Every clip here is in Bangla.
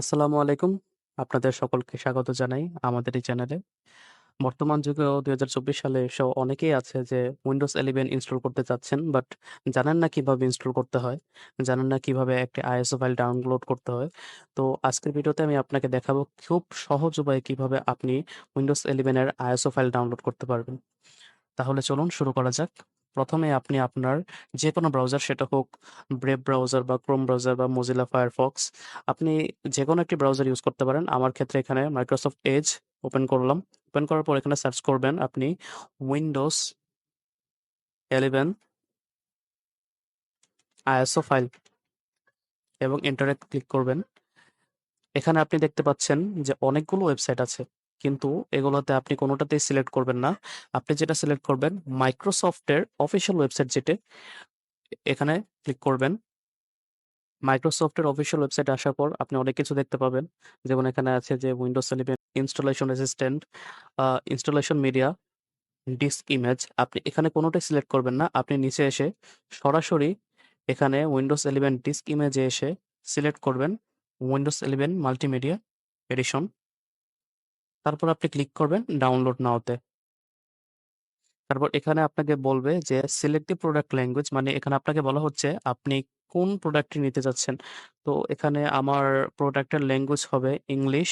আসসালামু আলাইকুম। আপনাদের সকলকে স্বাগত জানাই আমাদের এই চ্যানেলে। বর্তমান যুগেও ২০২৪ সালে এসেও অনেকেই আছে যে উইন্ডোজ 11 ইনস্টল করতে চাচ্ছেন বাট জানেন না কীভাবে ইনস্টল করতে হয়। জানেন না কীভাবে একটি আইএসও ফাইল ডাউনলোড করতে হয়। তো আজকের ভিডিওতে আমি আপনাকে দেখাবো খুব সহজ উপায়ে কীভাবে আপনি উইন্ডোজ 11 এর ISO ফাইল ডাউনলোড করতে পারবেন। তাহলে চলুন শুরু করা যাক। প্রথমে আপনি আপনার যে কোনো ব্রাউজার সেটা হোক Brave ব্রাউজার বা ক্রোম ব্রাউজার বা Mozilla Firefox, আপনি যে কোনো একটি ব্রাউজার ইউজ করতে পারেন। আমার ক্ষেত্রে এখানে Microsoft এজ ওপেন করলাম। ওপেন করার পর এখানে সার্চ করবেন আপনি Windows 11 ISO ফাইল এবং এন্টারে ক্লিক করবেন। এখানে আপনি দেখতে পাচ্ছেন যে অনেকগুলো ওয়েবসাইট আছে। কিন্তু এগুলোতে আপনি কোনোটাতেই সিলেক্ট করবেন না। আপনি যেটা সিলেক্ট করবেন মাইক্রোসফটের অফিসিয়াল ওয়েবসাইট যেটি এখানে ক্লিক করবেন। মাইক্রোসফটের অফিসিয়াল ওয়েবসাইটে আসার পর আপনি অনেক কিছু দেখতে পাবেন। যেমন এখানে আছে যে Windows 11 installation assistant, installation media, disk image. আপনি এখানে কোনোটাই সিলেক্ট করবেন না। আপনি নিচে এসে সরাসরি এখানে উইন্ডোজ 11 ডিস্ক ইমেজে এসে সিলেক্ট করবেন উইন্ডোজ 11 মাল্টিমিডিয়া এডিশন। তারপর আপনি ক্লিক করবেন ডাউনলোড নাওতে। তারপর এখানে আপনাকে বলবে যে সিলেক্ট দি প্রোডাক্ট ল্যাঙ্গুয়েজ মানে এখানে আপনাকে বলা হচ্ছে আপনি কোন প্রোডাক্টটি নিতে চাচ্ছেন। তো এখানে আমার প্রোডাক্টের ল্যাঙ্গুয়েজ হবে English,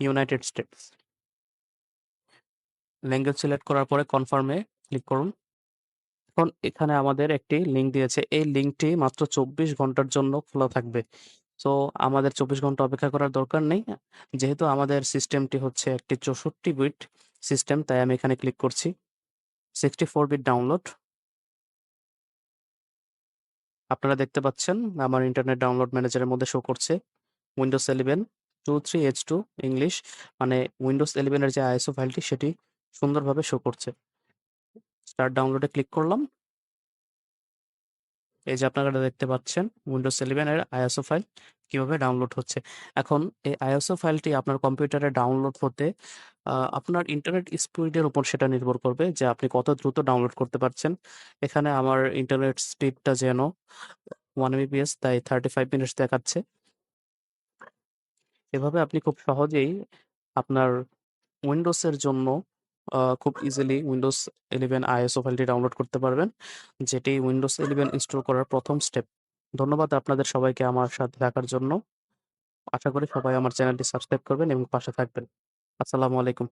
United States. Language select করার পরে কনফার্মে ক্লিক করুন। এখন এখানে আমাদের একটি লিঙ্ক দিয়েছে। এই লিঙ্কটি মাত্র ২৪ ঘণ্টার জন্য খোলা থাকবে। সো আমাদের ২৪ ঘণ্টা অপেক্ষা করার দরকার নেই। যেহেতু আমাদের সিস্টেমটি হচ্ছে একটি ৬৪ বিট সিস্টেম তাই আমি এখানে ক্লিক করছি। 64 বিট ডাউনলোড। আপনারা দেখতে পাচ্ছেন, আমার ইন্টারনেট ডাউনলোড ম্যানেজারের মধ্যে শো করছে Windows eleven two three H two English মানে উইন্ডোজ 11 এর যে ISO ফাইলটি সেটি সুন্দরভাবে শো করছে। স্টার্ট ডাউনলোডে ক্লিক করলাম। এই যে আপনারা দেখতে পাচ্ছেন উইন্ডোজ 11 এর ISO ফাইল কীভাবে ডাউনলোড হচ্ছে। এখন এই আইএসও ফাইলটি আপনার কম্পিউটারে ডাউনলোড হতে আপনার ইন্টারনেট স্পিডের উপর সেটা নির্ভর করবে যে আপনি কত দ্রুত ডাউনলোড করতে পারছেন। এখানে আমার ইন্টারনেট স্পিডটা যেন 1 Mbps, তাই 35 মিনিটস দেখাচ্ছে। এভাবে আপনি খুব সহজেই আপনার এর জন্য খুব ইজিলি Windows 11 ISO ফাইলটি ডাউনলোড করতে পারবেন। যেটি উইন্ডোজ ইলেভেন ইনস্টল করার প্রথম স্টেপ। ধন্যবাদ আপনাদের সবাইকে আমার সাথে থাকার জন্য। আশা করি সবাই আমার চ্যানেলটি সাবস্ক্রাইব করবেন এবং পাশে থাকবেন। আসসালামু আলাইকুম।